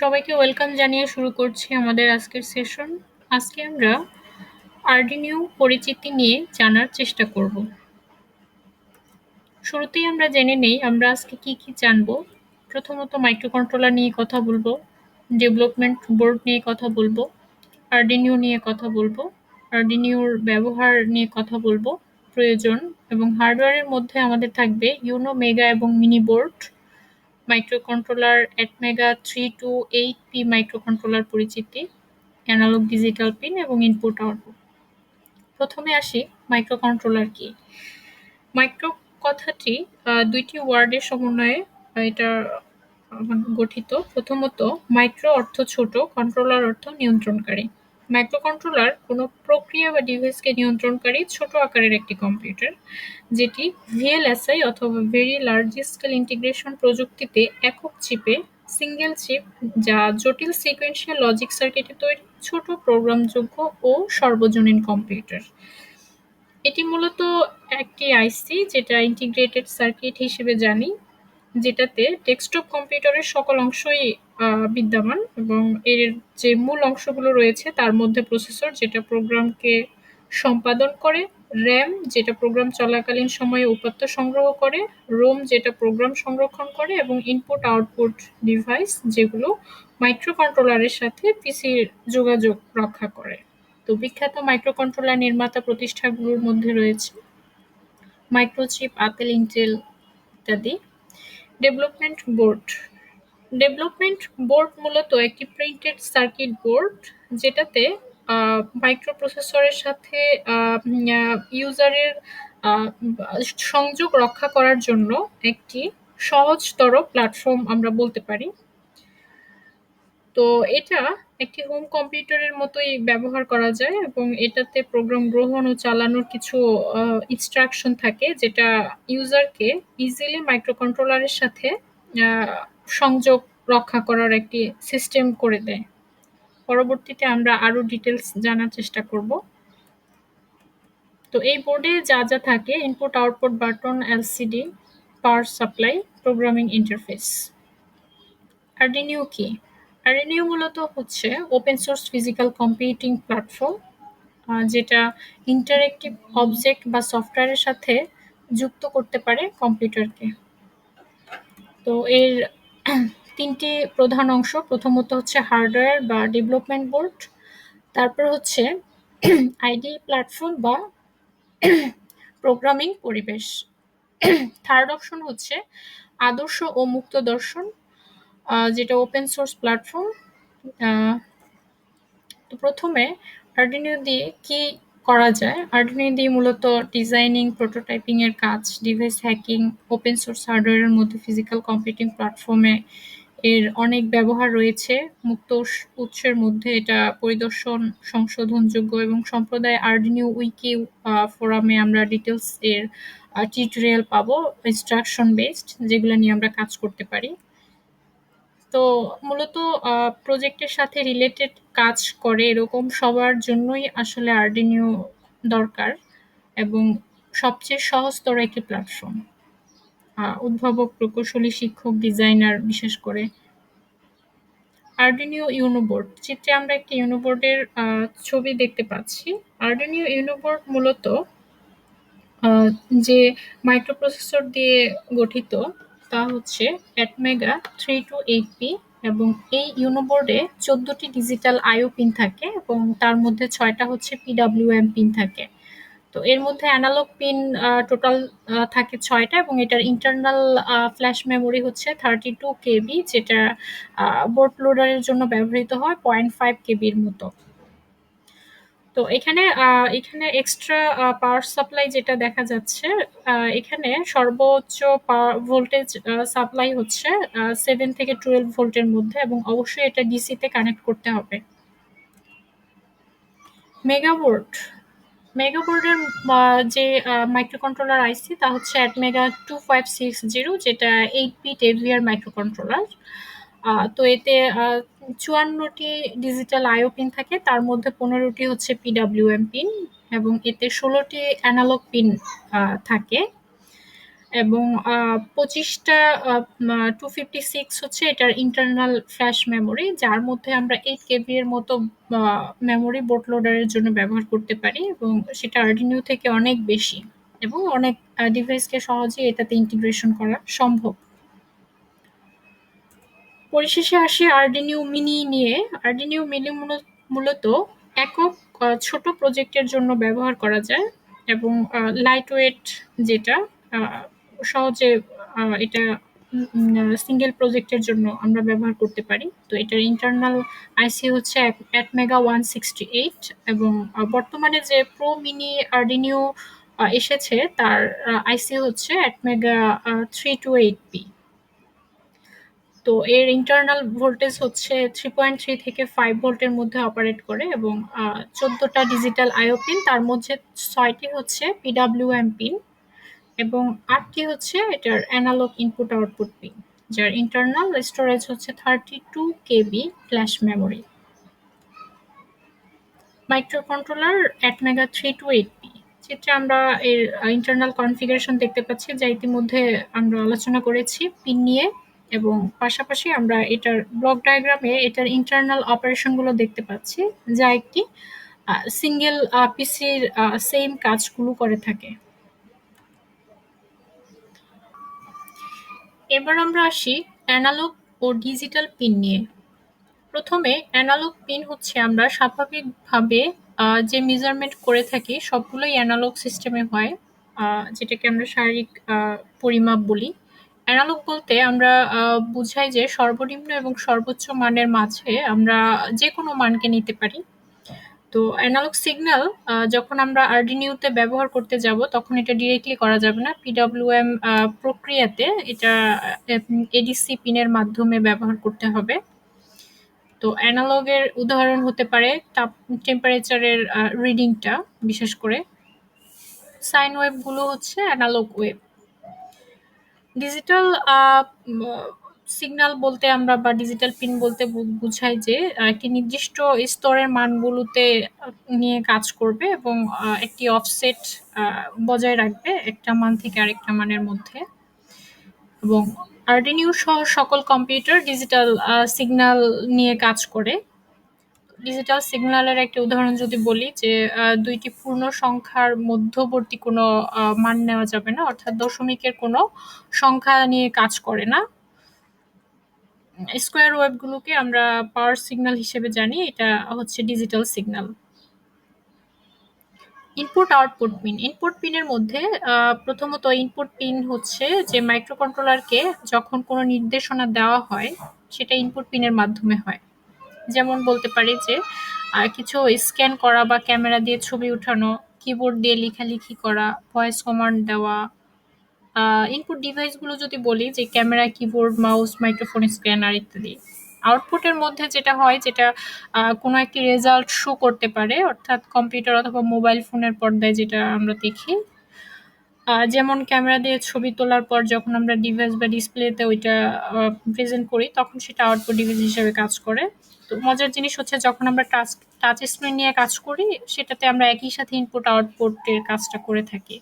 সবাইকে ওয়েলকাম জানিয়ে শুরু করছি আমাদের আজকের সেশন। আজকে আমরা আর্ডিনিউ পরিচিতি নিয়ে জানার চেষ্টা করব। শুরুতেই আমরা জেনে নেই আমরা আজকে কি কি জানব। প্রথমত মাইক্রোকন্ট্রোলার নিয়ে কথা বলব ডেভেলপমেন্ট বোর্ড নিয়ে কথা বলব, আর্ডিনিউ নিয়ে কথা বলব, আর্ডিনিউর ব্যবহার নিয়ে কথা বলব, প্রয়োজন এবং হার্ডওয়্যারের মধ্যে আমাদের থাকবে ইউনো মেগা এবং mini board microcontroller ATmega three two eight P microcontroller পরিচিতি অ্যানালগ ডিজিটাল পিন এবং ইনপুট আউটপুট প্রথমে আসি মাইক্রোকন্ট্রোলার কি? মাইক্রো কথাটি দুইটি ওয়ার্ডের সমন্বয়ে এটা গঠিত। প্রথমত মাইক্রো অর্থ ছোট কন্ট্রোলার অর্থ নিয়ন্ত্রণকারী। মাইক্রোকন্ট্রোলার কোনো প্রক্রিয়া বা ডিভাইসকে নিয়ন্ত্রণকারী ছোট আকারের একটি কম্পিউটার, যেটি ভিএলএসআই অথবা ভেরি লার্জ স্কেল ইন্টিগ্রেশন প্রযুক্তিতে একক চিপে সিঙ্গেল চিপ যা জটিল সিকোয়েন্সিয়াল লজিক সার্কিটে তৈরি ছোট প্রোগ্রামযোগ্য ও সর্বজনীন কম্পিউটার। এটি মূলত একটি আইসি যেটা ইন্টিগ্রেটেড সার্কিট হিসেবে জানি, যেটাতে ডেস্কটপ কম্পিউটারের সকল অংশই বিদ্যমান এবং এর যে মূল অংশগুলো রয়েছে, তার মধ্যে প্রসেসর যেটা প্রোগ্রামকে সম্পাদন করে র্যাম যেটা প্রোগ্রাম চলাকালীন সময়ে উপাত্ত সংগ্রহ করে রোম যেটা প্রোগ্রাম সংরক্ষণ করে এবং ইনপুট আউটপুট ডিভাইস যেগুলো মাইক্রোকন্ট্রোলারের সাথে পিসির যোগাযোগ রক্ষা করে। তো বিখ্যাত মাইক্রোকন্ট্রোলার নির্মাতা প্রতিষ্ঠানগুলোর মধ্যে রয়েছে মাইক্রোচিপ আপেল ইন্টেল ইত্যাদি। ডেভেলপমেন্ট বোর্ড ডেভেলপমেন্ট বোর্ড মূলত একটি প্রিন্টেড সার্কিট বোর্ড, যেটাতে মাইক্রোপ্রসেসরের সাথে ইউজারের সংযোগ রক্ষা করার জন্য একটি সহজতর প্ল্যাটফর্ম আমরা বলতে পারি। তো এটা একটি হোম কম্পিউটারের মতোই ব্যবহার করা যায় এবং এটাতে প্রোগ্রাম গ্রহণ ও চালানোর কিছু ইনস্ট্রাকশন থাকে, যেটা ইউজারকে ইজিলি মাইক্রোকন্ট্রোলারের সাথে সংযোগ রক্ষা করার একটি সিস্টেম করে দেয়। পরবর্তীতে আমরা আরও ডিটেলস জানার চেষ্টা করব। তো এই বোর্ডে যা যা থাকে input output button LCD power supply programming interface Arduino কি? আর্ডিনিউ মূলত হচ্ছে open source physical computing platform যেটা ইন্টারেক্টিভ অবজেক্ট বা সফটওয়্যারের সাথে যুক্ত করতে পারে কম্পিউটারকে তো এর তিনটি প্রধান অংশ, প্রথমত হচ্ছে হার্ডওয়্যার বা ডেভেলপমেন্ট বোর্ড, তারপর হচ্ছে আইডি প্ল্যাটফর্ম বা প্রোগ্রামিং পরিবেশ। থার্ড অপশন হচ্ছে আদর্শ ও মুক্ত দর্শন যেটা ওপেন সোর্স প্ল্যাটফর্ম তো প্রথমে আর্ডিনিও দিয়ে কি করা যায়। আর্ডিনিও দিয়ে মূলত ডিজাইনিং প্রোটোটাইপিং এর কাজ ডিভাইস হ্যাকিং ওপেন সোর্স হার্ডওয়্যারের মধ্যে ফিজিক্যাল কম্পিউটিং প্ল্যাটফর্মে এর অনেক ব্যবহার রয়েছে। মুক্ত উৎসের মধ্যে এটা পরিদর্শন সংশোধনযোগ্য এবং সম্প্রদায় আর্ডিনিউ উইকি ফোরামে আমরা ডিটেলস এর টিউটোরিয়াল পাবো ইনস্ট্রাকশন বেসড যেগুলো নিয়ে আমরা কাজ করতে পারি। তো মূলত প্রজেক্টের সাথে রিলেটেড কাজ করে এরকম সবার জন্যই আসলে আর্ডিনিও দরকার এবং সবচেয়ে সহজতর একটি প্ল্যাটফর্ম উদ্ভাবক, প্রকৌশলী, শিক্ষক ডিজাইনার বিশেষ করে। আর্ডিনিও ইউনোবোর্ড চিত্রে আমরা একটি ইউনোবোর্ডের ছবি দেখতে পাচ্ছি। আর্ডিনিও ইউনোবোর্ড মূলত যে মাইক্রোপ্রসেসর দিয়ে গঠিত তা হচ্ছে ATmega three two eight P এবং এই ইউনোবোর্ডে চোদ্দটি ডিজিটাল আইও পিন থাকে এবং তার মধ্যে ছয়টা হচ্ছে পিডাব্লিউএম পিন থাকে। তো এর মধ্যে অ্যানালগ পিন টোটাল থাকে ছয়টা এবং এটার ইন্টারনাল ফ্ল্যাশ মেমোরি হচ্ছে থার্টি টু কেবি যেটা বোর্ড লোডারের জন্য ব্যবহৃত হয় পয়েন্ট ফাইভ কেবির মতো। তো এখানে এখানে এক্সট্রা পাওয়ার সাপ্লাই যেটা দেখা যাচ্ছে এখানে সর্বোচ্চ পাওয়ার ভোল্টেজ সাপ্লাই হচ্ছে সেভেন থেকে টুয়েলভ ভোল্টের মধ্যে এবং অবশ্যই এটা ডিসিতে কানেক্ট করতে হবে। মেগাবোর্ড মেগাবোর্ডের যে মাইক্রোকন্ট্রোলার আইসি তা হচ্ছে AT mega two five six zero যেটা এইট পিট এভিয়ার মাইক্রোকন্ট্রোলার তো এতে চুয়ান্নটি ডিজিটাল আইও পিন থাকে, তার মধ্যে পনেরোটি হচ্ছে পিডাব্লিউএম পিন এবং এতে ষোলোটি অ্যানালগ পিন থাকে। এবং পঁচিশটা টু ফিফটি সিক্স হচ্ছে এটার ইন্টারনাল ফ্ল্যাশ মেমোরি যার মধ্যে আমরা এইট কেবি এর মতো মেমোরি বোট লোডারের জন্য ব্যবহার করতে পারি এবং সেটা আর্ডিনিও থেকে অনেক বেশি এবং অনেক ডিভাইসকে সহজেই এটাতে ইন্টিগ্রেশন করা সম্ভব। পরিশেষে আসি আর্ডিনিউ মিনি নিয়ে। আর্ডিনিউ মিনি মূলত একক ছোট প্রজেক্টের জন্য ব্যবহার করা যায় এবং লাইট ওয়েট যেটা সহজে এটা সিঙ্গেল প্রজেক্টের জন্য আমরা ব্যবহার করতে পারি। তো এটার ইন্টারনাল আইসি হচ্ছে এক মেগা ওয়ান সিক্সটি এইট এবং বর্তমানে যে প্রো মিনি আর্ডিনিও এসেছে, তার আইসি হচ্ছে এক mega three two eight P তো এর ইন্টারনাল ভোল্টেজ হচ্ছে থ্রি পয়েন্ট থ্রি থেকে ফাইভ ভোল্টের মধ্যে অপারেট করে এবং চোদ্দোটা ডিজিটাল আইও পিন তার মধ্যে ছয়টি হচ্ছে পিডাব্লিউএম পিন এবং আটটি হচ্ছে এটার অ্যানালগ ইনপুট আউটপুট পিন যার ইন্টারনাল স্টোরেজ হচ্ছে thirty two KB flash memory microcontroller AT mega three two eight P চিত্রে আমরা এর ইন্টারনাল কনফিগারেশন দেখতে পাচ্ছি, যা ইতিমধ্যে আমরা আলোচনা করেছি। পিন নিয়ে এবং পাশাপাশি আমরা এটার ব্লক ডায়াগ্রামে এটার ইন্টারনাল অপারেশনগুলো দেখতে পাচ্ছি, যা একটি সিঙ্গেল পিসির সেম কাজগুলো করে থাকে। এবার আমরা আসি অ্যানালগ ও ডিজিটাল পিন নিয়ে। প্রথমে অ্যানালগ পিন হচ্ছে আমরা স্বাভাবিকভাবে যে মেজারমেন্ট করে থাকি সবগুলোই অ্যানালগ সিস্টেমে হয় যেটাকে আমরা শারীরিক পরিমাপ বলি। অ্যানালগ বলতে আমরা বুঝাই যে সর্বনিম্ন এবং সর্বোচ্চ মানের মাঝে আমরা যে কোনো মানকে নিতে পারি। তো অ্যানালগ সিগন্যাল যখন আমরা আরডিনিউতে ব্যবহার করতে যাব, তখন এটা ডিরেক্টলি করা যাবে না। পিডব্লিউএম প্রক্রিয়াতে এটা এডিসি পিনের মাধ্যমে ব্যবহার করতে হবে। তো অ্যানালগের উদাহরণ হতে পারে তাপ টেম্পারেচারের রিডিংটা বিশেষ করে। সাইন ওয়েভগুলো হচ্ছে অ্যানালগ ওয়েভ ডিজিটাল সিগন্যাল বলতে আমরা বা ডিজিটাল পিন বলতে বুঝাই যে একটি নির্দিষ্ট স্তরের মানগুলোতে নিয়ে কাজ করবে এবং একটি অফসেট বজায় রাখবে একটা মান থেকে আরেকটা মানের মধ্যে। এবং আর্ডিনিউ সহ সকল কম্পিউটার ডিজিটাল সিগন্যাল নিয়ে কাজ করে। ডিজিটাল সিগন্যালের একটা উদাহরণ যদি বলি যে দুইটি পূর্ণ সংখ্যার মধ্যবর্তী কোনো মান নেওয়া যাবে না, অর্থাৎ দশমিকের কোনো সংখ্যা নিয়ে কাজ করে না। স্কোয়ার ওয়েবগুলোকে আমরা পাওয়ার সিগন্যাল হিসেবে জানি, এটা হচ্ছে digital signal. Input output pin. Input পিনের মধ্যে প্রথমত ইনপুট পিন হচ্ছে যে মাইক্রোকন্ট্রোলারকে যখন কোনো নির্দেশনা দেওয়া হয়, সেটা ইনপুট পিনের মাধ্যমে হয়। যেমন বলতে পারি যে কিছু স্ক্যান করা বা ক্যামেরা দিয়ে ছবি উঠানো কিবোর্ড দিয়ে লেখালেখি করা ভয়েস কমান্ড দেওয়া ইনপুট ডিভাইসগুলো যদি বলি যে camera keyboard mouse microphone scanner ইত্যাদি। আউটপুটের মধ্যে যেটা হয় যেটা কোনো একটি রেজাল্ট শো করতে পারে, অর্থাৎ কম্পিউটার অথবা মোবাইল ফোনের পর্দায় যেটা আমরা দেখি যেমন ক্যামেরা দিয়ে ছবি তোলার পর যখন আমরা ডিভাইস বা ডিসপ্লেতে ওইটা প্রেজেন্ট করি, তখন সেটা আউটপুট ডিভাইস হিসেবে কাজ করে। তো মজার জিনিস হচ্ছে যখন আমরা টাচ টাচ স্ক্রিন নিয়ে কাজ করি, সেটাতে আমরা একই সাথে ইনপুট আউটপুটের কাজটা করে থাকি।